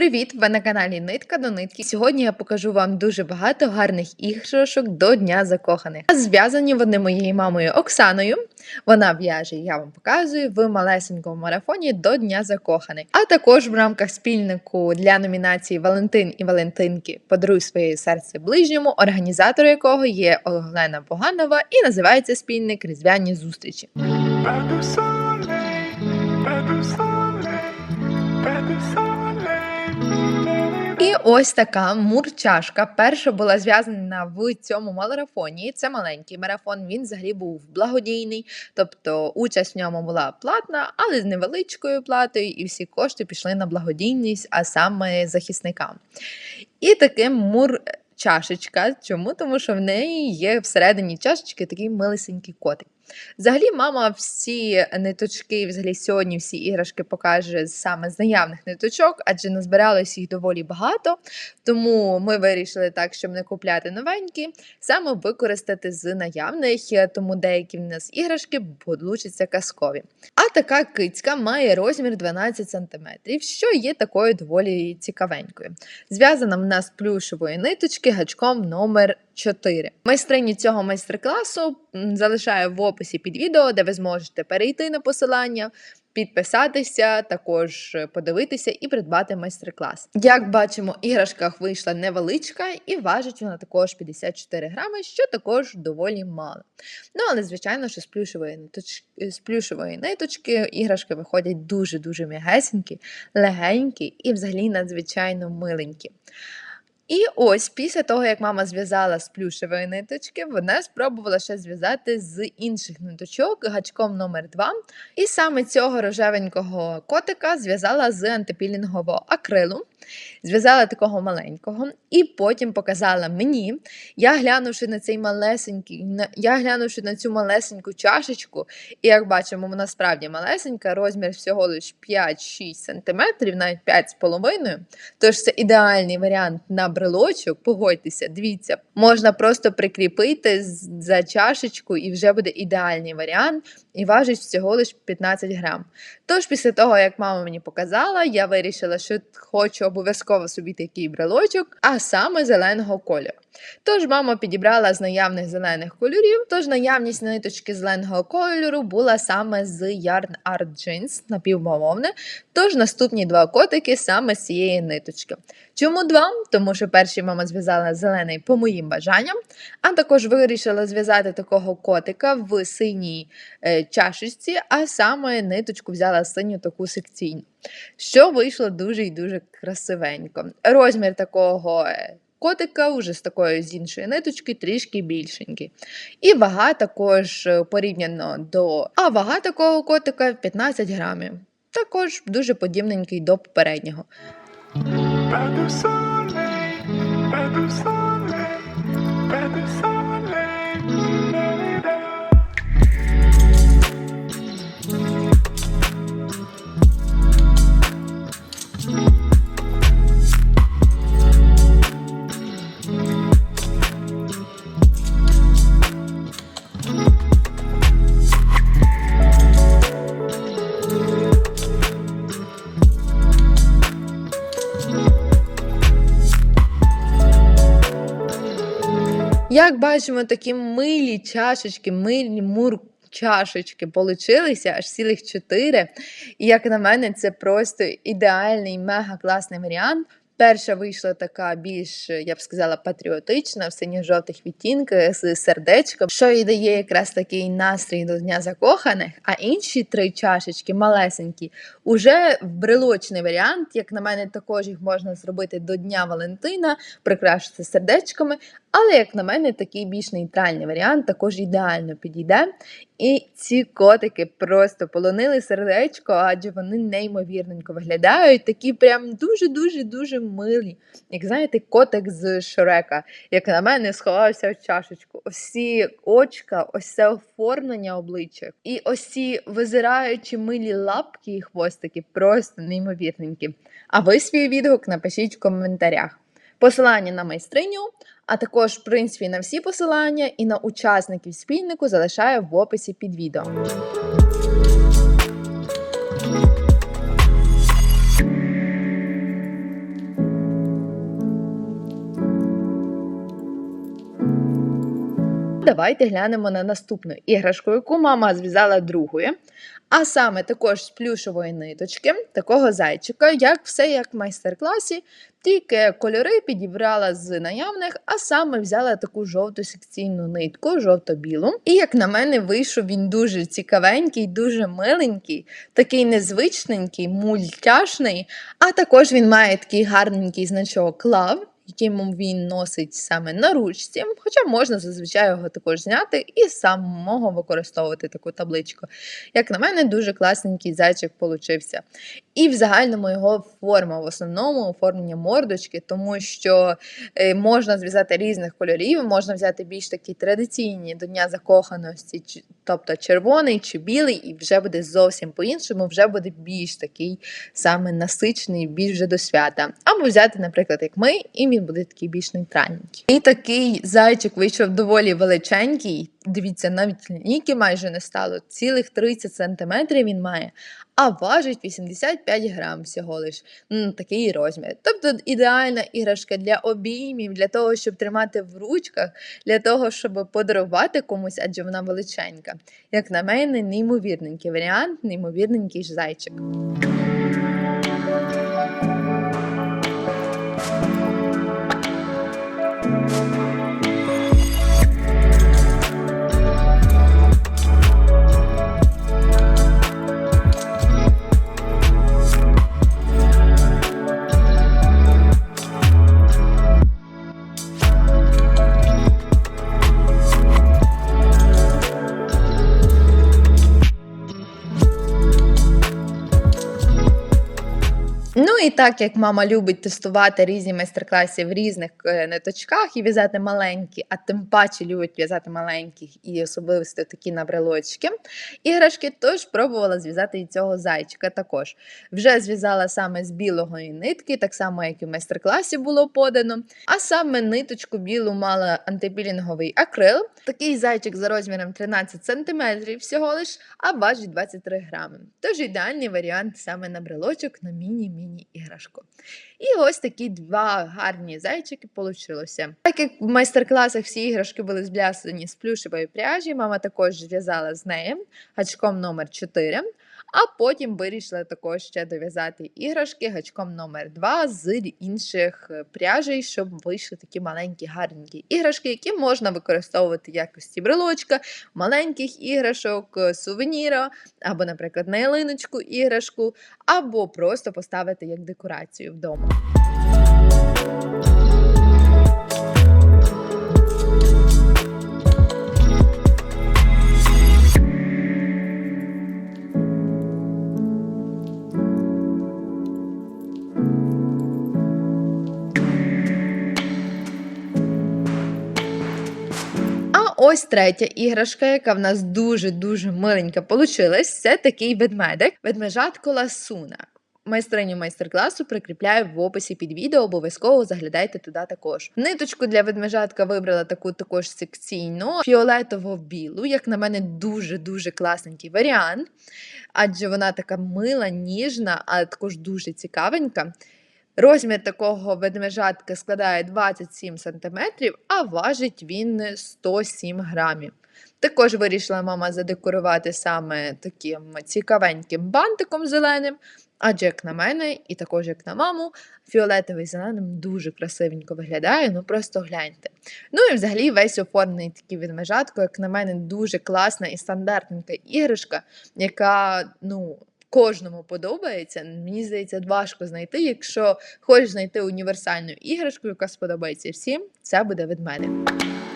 Привіт! Ви на каналі Нитка до нитки. Сьогодні я покажу вам дуже багато гарних іграшок до Дня закоханих. А Зв'язані вони моєю мамою Оксаною. Вона в'яже, я вам показую в малесенькому марафоні до Дня закоханих. А також в рамках спільнику для номінації Валентин і Валентинки Подаруй своє серце ближньому, організатор якого є Олена Поганова, і називається спільник Різдвяні зустрічі. Pas de soleil, І ось така мурчашка. Перша була зв'язана в цьому марафоні. Це маленький марафон. Він взагалі був благодійний, тобто участь в ньому була платна, але з невеличкою платою, і всі кошти пішли на благодійність, а саме захисникам. І таким мур. Чашечка. Чому? Тому що в неї є всередині чашечки такий милесенький котик. Взагалі, мама всі ниточки, взагалі сьогодні всі іграшки покаже саме з наявних ниточок, адже назбиралось їх доволі багато. Тому ми вирішили так, щоб не купляти новенькі, саме використати з наявних, тому деякі в нас іграшки получаться казкові. А така кицька має розмір 12 см, що є такою доволі цікавенькою. Зв'язана в нас з плюшевої ниточки гачком номер 4. Майстрині цього майстер-класу залишаю в описі під відео, де ви зможете перейти на посилання, підписатися, також е, подивитися і придбати майстер-клас. Як бачимо, іграшках вийшла невеличка і важить вона також 54 грами, що також доволі мало. Ну, але, звичайно, що з плюшевої ниточки, з плюшевої ниточки іграшки виходять дуже-дуже м'ягесенькі, легенькі і взагалі надзвичайно миленькі. І ось після того, як мама зв'язала з плюшевої ниточки, вона спробувала ще зв'язати з інших ниточок гачком номер 2 І саме цього рожевенького котика зв'язала з антипілінгового акрилу, зв'язала такого маленького, і потім показала мені. Я глянувши на цей малесенький, я глянувши на цю малесеньку чашечку, і як бачимо, вона справді малесенька, розмір всього лише 5-6 см, навіть 5,5 Тож це ідеальний варіант на брелочок. Погодьтеся, дивіться, можна просто прикріпити за чашечку, і вже буде ідеальний варіант, і важить всього лише 15 грам. Тож, після того, як мама мені показала, я вирішила, що хочу обов'язково собі такий брелочок, а саме зеленого кольору. Тож мама підібрала з наявних зелених кольорів, тож наявність ниточки зеленого кольору була саме з Yarn Art Jeans напівбавовне, тож наступні два котики саме з цієї ниточки. Чому два? Тому що перший мама зв'язала зелений по моїм бажанням, а також вирішила зв'язати такого котика в синій е, чашечці, а саме ниточку взяла синю таку секційну. Що вийшло дуже і дуже красивенько. Розмір такого. Котика вже з такої з іншої ниточки трішки більшенький. І вага також е, порівняно до. А вага такого котика 15 грамів. Також дуже подібненький до попереднього. Pas de бачимо, такі милі чашечки, милі мур. Чашечки получилися аж цілих чотири. І як на мене, це просто ідеальний, мега класний варіант. Перша вийшла така більш, я б сказала, патріотична, в синьо-жовтих відтінках з сердечком, що і дає якраз такий настрій до Дня закоханих. А інші три чашечки малесенькі, уже в брелочний варіант. Як на мене, також їх можна зробити до Дня Валентина, прикрашити сердечками. Але, як на мене, такий більш нейтральний варіант також ідеально підійде. І ці котики просто полонили сердечко, адже вони неймовірненько виглядають. Такі прям дуже-дуже дуже милі. Як знаєте, котик з Шрека, як на мене, сховався в чашечку. Ось ці очка, ось це оформлення обличчя. І ось ці визираючі милі лапки і хвостики просто неймовірненькі. А ви свій відгук напишіть в коментарях. Посилання на майстриню, а також, в принципі, на всі посилання і на учасників спільнику залишаю в описі під відео. Давайте глянемо на наступну іграшку, яку мама зв'язала другою, а саме також з плюшової ниточки, такого зайчика, як все як в майстер-класі, тільки кольори підібрала з наявних, а саме взяла таку жовту секційну нитку, жовто-білу. І як на мене, вийшов він дуже цікавенький, дуже миленький, такий незвичненький, мультяшний. А також він має такий гарненький значок лав, яким він носить саме на ручці, хоча можна зазвичай його також зняти і самого використовувати таку табличку. Як на мене, дуже класненький зайчик получився. І в загальному його форма, в основному оформлення мордочки, тому що е, можна зв'язати різних кольорів, можна взяти більш такі традиційні до Дня закоханості, тобто червоний чи білий, і вже буде зовсім по-іншому, вже буде більш такий саме насичений, більш вже до свята. Або взяти, наприклад, як ми, і він буде такий більш нейтральненький. І такий зайчик вийшов доволі величенький. Дивіться, навіть лінійки майже не стало. Цілих 30 сантиметрів він має, а важить 85 грам всього лиш. М, такий розмір. Тобто ідеальна іграшка для обіймів, для того, щоб тримати в ручках, для того, щоб подарувати комусь, адже вона величенька. Як на мене, неймовірненький варіант, неймовірненький ж зайчик. Так як мама любить тестувати різні майстер-класи в різних е, ниточках і в'язати маленькі, а тим паче любить в'язати маленьких і особливості такі на брелочки іграшки, тож пробувала зв'язати і цього зайчика також. Вже зв'язала саме з білої нитки, так само, як і в майстер-класі було подано. А саме ниточку білу мала антипілінговий акрил. Такий зайчик за розміром 13 см всього лиш, а важить 23 грами. Тож ідеальний варіант саме на брелочок на міні-міні іграшку. І ось такі два гарні зайчики получилося. Так як в майстер-класах всі іграшки були зв'язані з плюшевої пряжі, мама також зв'язала з нею гачком номер 4 а потім вирішила також ще дов'язати іграшки гачком номер 2 з інших е, пряжей, щоб вийшли такі маленькі гарненькі іграшки, які можна використовувати в якості брелочка, маленьких іграшок, е, сувеніра, або, наприклад, на ялиночку іграшку, або просто поставити як декорацію вдома. Ось третя іграшка, яка в нас дуже-дуже миленька получилась, це такий ведмедик, ведмежатко ласуна. Майстриню майстер-класу прикріпляю в описі під відео, обов'язково заглядайте туди також. Ниточку для ведмежатка вибрала таку також секційну, фіолетово-білу, як на мене, дуже-дуже класненький варіант, адже вона така мила, ніжна, але також дуже цікавенька. Розмір такого ведмежатка складає 27 см, а важить він 107 грамів. Також вирішила мама задекорувати саме таким цікавеньким бантиком зеленим, адже як на мене, і також як на маму, фіолетовий зеленим дуже красивенько виглядає, ну просто гляньте. Ну і взагалі весь оформлений такий ведмежатко, як на мене, дуже класна і стандартненька іграшка, яка, ну. Кожному подобається. Мені здається, важко знайти. Якщо хочеш знайти універсальну іграшку, яка сподобається всім, це буде ведмедик. Pas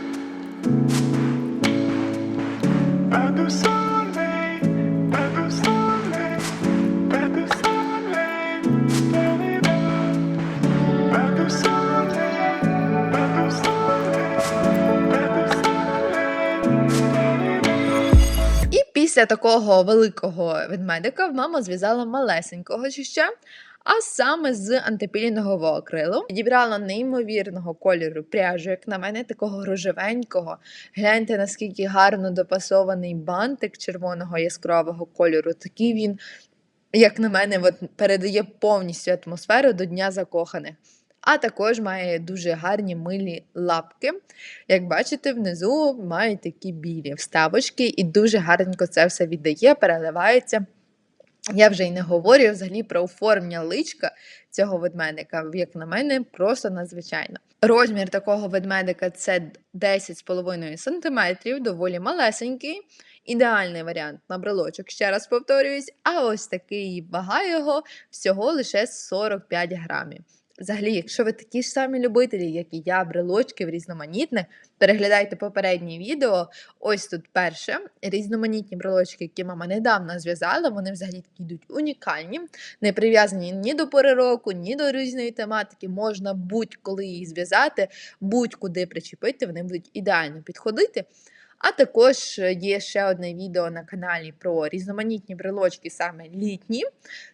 після такого великого ведмедика мама зв'язала малесенького ще, а саме з антипілінгового акрилу. Підібрала неймовірного кольору пряжу, як на мене, такого рожевенького. Гляньте, наскільки гарно допасований бантик червоного яскравого кольору. Такий він, як на мене, от, передає повністю атмосферу до Дня закоханих. А також має дуже гарні милі лапки. Як бачите, внизу мають такі білі вставочки, і дуже гарненько це все віддає, переливається. Я вже й не говорю взагалі про оформлення личка цього ведмедика, як на мене, просто надзвичайно. Розмір такого ведмедика це 10,5 см, доволі малесенький. Ідеальний варіант на брелочок, ще раз повторююсь, а ось такий вага його всього лише 45 грамів. Взагалі, якщо ви такі ж самі любителі, як і я, брелочків різноманітних, переглядайте попереднє відео. Ось тут перше. Різноманітні брелочки, які мама недавно зв'язала, вони взагалі такі йдуть унікальні, не прив'язані ні до пори року, ні до різної тематики. Можна будь-коли їх зв'язати, будь-куди причепити, вони будуть ідеально підходити. А також є ще одне відео на каналі про різноманітні брелочки, саме літні.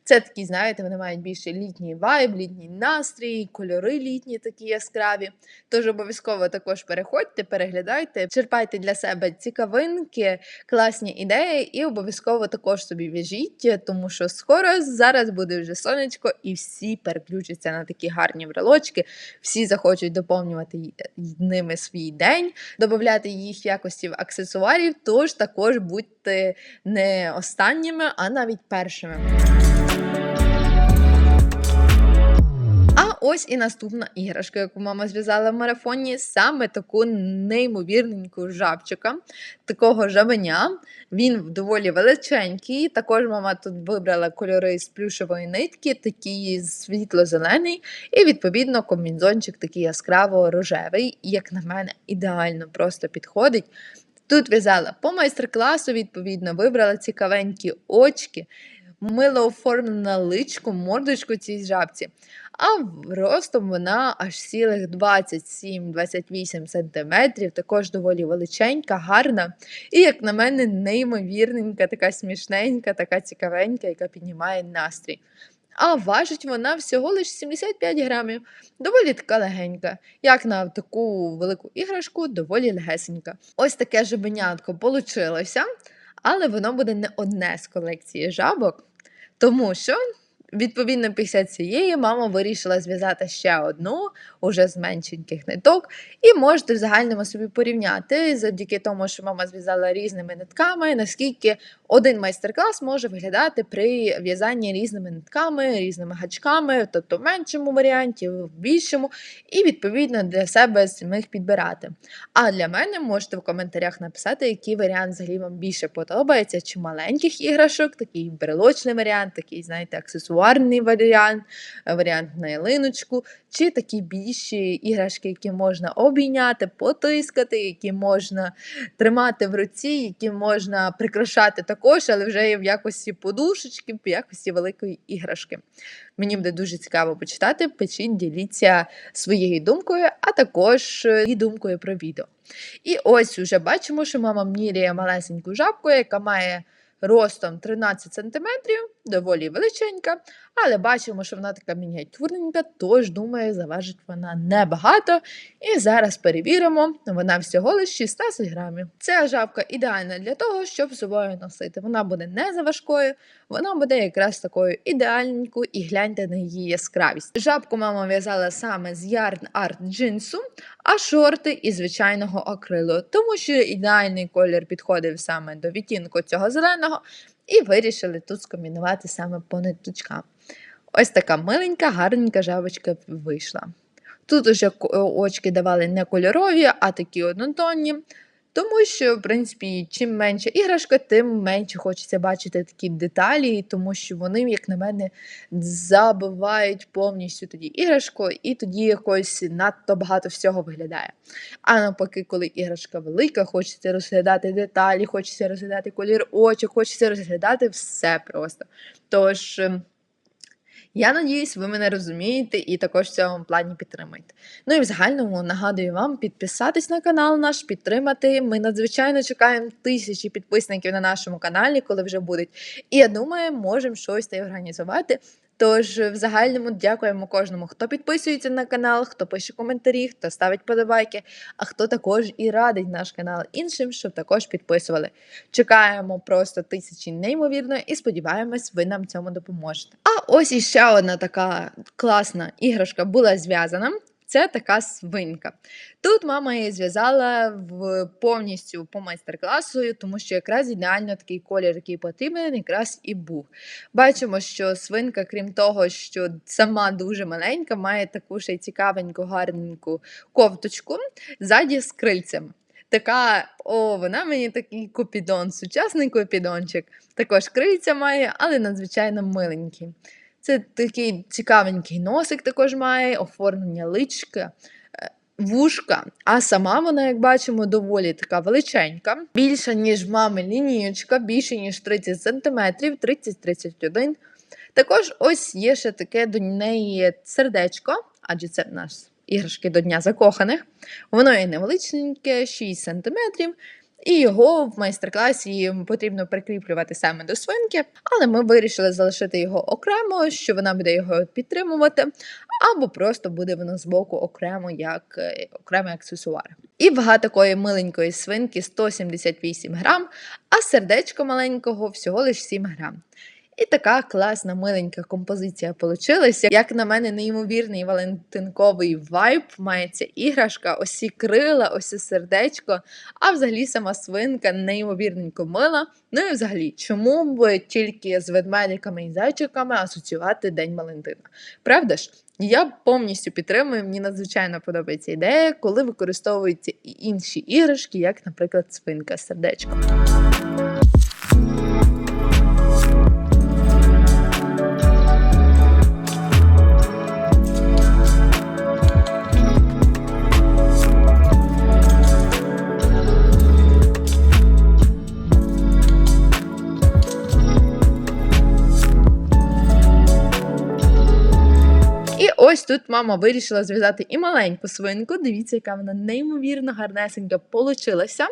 Це такі, знаєте, вони мають більше літній вайб, літній настрій, кольори літні такі яскраві. Тож обов'язково також переходьте, переглядайте, черпайте для себе цікавинки, класні ідеї, і обов'язково також собі в'яжіть, тому що скоро зараз буде вже сонечко, і всі переключаться на такі гарні брелочки, всі захочуть доповнювати ними свій день, додати їх якості в аксесуарів. Тож також будьте не останніми, а навіть першими. Ось і наступна іграшка, яку мама зв'язала в марафоні, саме таку неймовірненьку жабчика, такого жабеня. Він доволі величенький. Також мама тут вибрала кольори з плюшевої нитки, такий світло-зелений, і відповідно комбінзончик такий яскраво рожевий. І, як на мене, ідеально просто підходить. Тут в'язала по майстер-класу, відповідно, вибрала цікавенькі очки, мило оформлена личку, мордочку цій жабці. А ростом вона аж цілих 27-28 см, також доволі величенька, гарна. І, як на мене, неймовірненька, така смішненька, така цікавенька, яка піднімає настрій. А важить вона всього лише 75 грамів. Доволі така легенька. Як на таку велику іграшку, доволі легесенька. Ось таке жабенятко получилося, але воно буде не одне з колекції жабок, тому що. Відповідно, після цієї мама вирішила зв'язати ще одну, уже з меншеньких ниток, і можете в загальному собі порівняти завдяки тому, що мама зв'язала різними нитками, наскільки один майстер-клас може виглядати при в'язанні різними нитками, різними гачками, тобто в меншому варіанті, в більшому, і відповідно для себе самих підбирати. А для мене можете в коментарях написати, який варіант взагалі вам більше подобається, чи маленьких іграшок, такий брелочний варіант, такий, знаєте, аксесуарний варіант, е, варіант на ялиночку, чи такі більші іграшки, які можна обійняти, потискати, які можна тримати в руці, які можна прикрашати також, але вже в якості подушечки, в якості великої іграшки. Мені буде дуже цікаво почитати. Пишіть, діліться своєю думкою, а також е, і думкою про відео. І ось уже бачимо, що мама міряє малесеньку жабку, яка має ростом 13 см, доволі величенька, але бачимо, що вона така мініатюрненька, тож, думаю, заважить вона небагато. І зараз перевіримо, вона всього лише 16 грамів. Ця жабка ідеальна для того, щоб з собою носити. Вона буде не заважкою, вона буде якраз такою ідеальненькою і гляньте на її яскравість. Жабку мама в'язала саме з Yarn Art джинсу, а шорти із звичайного акрилу, тому що ідеальний колір підходив саме до відтінку цього зеленого, і вирішили тут скомбінувати саме по ниточкам. Ось така миленька, гарненька жабочка вийшла. Тут уже очки давали не кольорові, а такі однотонні. Тому що, в принципі, чим менше іграшка, тим менше хочеться бачити такі деталі, тому що вони, як на мене, забивають повністю тоді іграшку, і тоді якось надто багато всього виглядає. А навпаки, коли іграшка велика, хочеться розглядати деталі, хочеться розглядати колір очок, хочеться розглядати все просто. Тож. Я надіюсь, ви мене розумієте і також в цьому плані підтримаєте. Ну і в загальному нагадую вам підписатись на канал наш, підтримати. Ми надзвичайно чекаємо тисячі підписників на нашому каналі, коли вже будуть. І я думаю, можемо щось та й організувати. Тож, в загальному дякуємо кожному, хто підписується на канал, хто пише коментарі, хто ставить подобайки, а хто також і радить наш канал іншим, щоб також підписували. Чекаємо просто тисячі неймовірно і сподіваємось, ви нам цьому допоможете. А ось іще одна така класна іграшка була зв'язана. Це така свинка. Тут мама її зв'язала в повністю по майстер-класу, тому що якраз ідеально такий колір, який потрібен, якраз і був. Бачимо, що свинка, крім того, що сама дуже маленька, має таку ще й цікавеньку, гарненьку ковточку ззаді з крильцями. Така, о, вона мені такий купідон, сучасний купідончик. Також крильця має, але надзвичайно миленький. Це такий цікавенький носик також має, оформлення личка, е, вушка. А сама вона, як бачимо, доволі така величенька, більша, ніж мами лінієчка, більше, ніж 30 см, 30-31 Також ось є ще таке до неї сердечко, адже це в нас іграшки до Дня закоханих. Воно є невеличеньке, 6 см. І його в майстер-класі потрібно прикріплювати саме до свинки, але ми вирішили залишити його окремо, що вона буде його підтримувати, або просто буде воно збоку окремо як е, окремий аксесуар. І вага такої миленької свинки 178 грам, а сердечко маленького всього лише 7 грам. І така класна миленька композиція получилася. Як на мене, неймовірний валентинковий вайб має ця іграшка, ось ці крила, це сердечко, а взагалі сама свинка неймовірненько мила. Ну і взагалі, чому б тільки з ведмедиками і зайчиками асоціювати День Валентина? Правда ж? Я повністю підтримую, мені надзвичайно подобається ідея, коли використовуються і інші іграшки, як, наприклад, свинка з сердечком. Тут мама вирішила зв'язати і маленьку свинку. Дивіться, яка вона неймовірно гарнесенька получилася.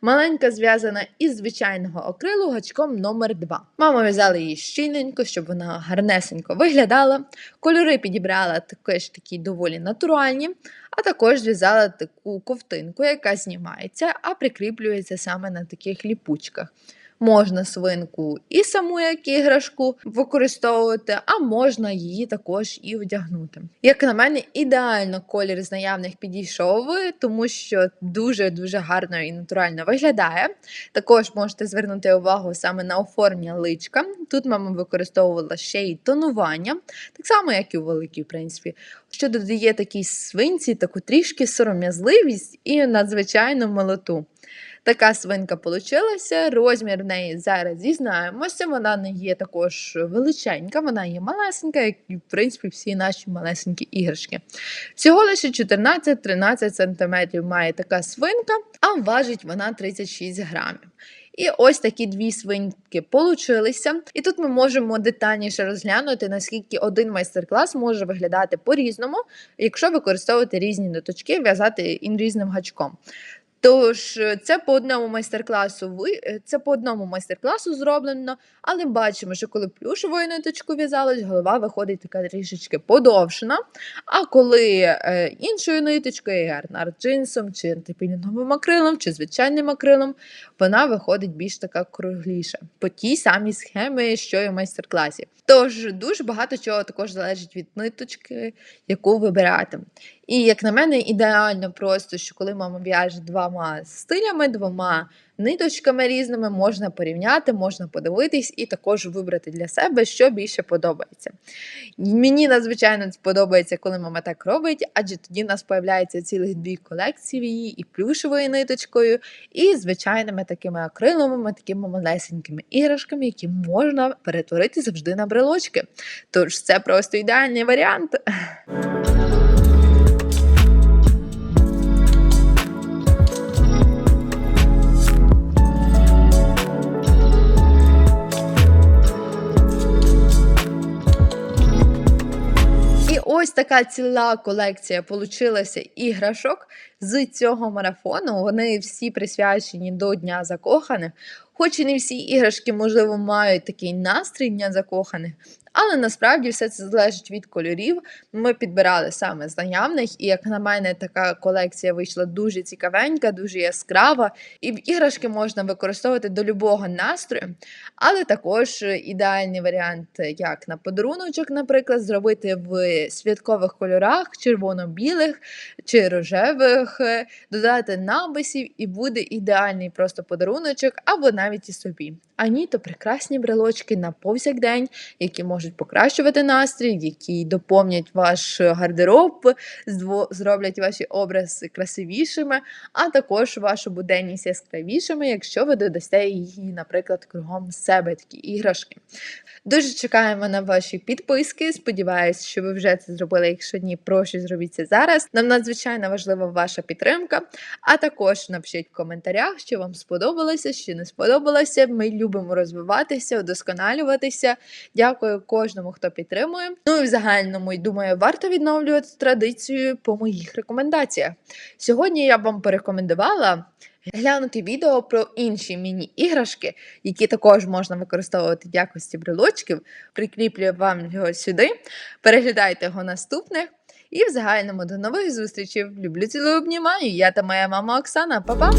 Маленька зв'язана із звичайного акрилу гачком номер 2 Мама в'язала її щільненько, щоб вона гарнесенько виглядала. Кольори підібрала також такі доволі натуральні, а також зв'язала таку ковтинку, яка знімається, а прикріплюється саме на таких ліпучках. Можна свинку і саму як іграшку використовувати, а можна її також і вдягнути. Як на мене, ідеально колір з наявних підійшов, тому що дуже-дуже гарно і натурально виглядає. Також можете звернути увагу саме на оформлення личка. Тут мама використовувала ще й тонування, так само, як і у великій, в принципі, що додає такій свинці таку трішки сором'язливість і надзвичайну милоту. Така свинка получилася. Розмір в неї зараз дізнаємося. Вона не є також величенька, вона є малесенька, як і в принципі всі наші малесенькі іграшки. Всього лише 14-13 см має така свинка, а важить вона 36 грамів. І ось такі дві свинки получилися. І тут ми можемо детальніше розглянути, наскільки один майстер-клас може виглядати по-різному, якщо використовувати різні ниточки, в'язати різним гачком. Тож е, це по одному майстер-класу е, це по одному майстер-класу зроблено, але бачимо, що коли плюшевою ниточкою в'язалось, голова виходить така трішечки подовшена. А коли е, іншою ниточкою, арт-джинсом, чи антипілінговим акрилом, чи звичайним акрилом, вона виходить більш така кругліша по тій самій схемі, що і в майстер-класі. Тож дуже багато чого також залежить від ниточки, яку вибирати. І як на мене, ідеально просто, що коли мама в'яже двома стилями, двома ниточками різними, можна порівняти, можна подивитись і також вибрати для себе, що більше подобається. Мені надзвичайно сподобається, коли мама так робить, адже тоді в нас появляється цілих дві колекції і плюшевою ниточкою, і звичайними такими акриловими, такими малесенькими іграшками, які можна перетворити завжди на брелочки. Тож це просто ідеальний варіант. Ось така ціла колекція получилася іграшок з цього марафону. Вони всі присвячені до Дня закоханих. Хоч і не всі іграшки, можливо, мають такий настрій Дня закоханих, Але насправді все це залежить від кольорів. Ми підбирали саме з наявних, і як на мене, така колекція вийшла дуже цікавенька, дуже яскрава. І іграшки можна використовувати до любого настрою, але також ідеальний варіант, як на подаруночок, наприклад, зробити в святкових кольорах, червоно-білих чи рожевих, додати написів, і буде ідеальний просто подаруночок, або навіть і собі. А ні, то прекрасні брелочки на повсякдень, які можуть покращувати настрій, які доповнять ваш гардероб, зроблять ваші образи красивішими, а також вашу буденність яскравішими, якщо ви додасте її, наприклад, кругом себе такі іграшки. Дуже чекаємо на ваші підписки. Сподіваюсь, що ви вже це зробили. Якщо ні, прошу зробіть це зараз. Нам надзвичайно важлива ваша підтримка. А також напишіть в коментарях, що вам сподобалося, що не сподобалося. Ми любимо розвиватися, удосконалюватися. Дякую кожному, хто підтримує. Ну і в загальному, думаю, варто відновлювати традицію по моїх рекомендаціях. Сьогодні я вам порекомендувала. Глянути відео про інші міні-іграшки, які також можна використовувати в якості брелочків. Прикріплю вам його сюди. Переглядайте його наступних. І в загальному до нових зустрічей. Люблю цілую обнімаю. Я та моя мама Оксана. Па-па!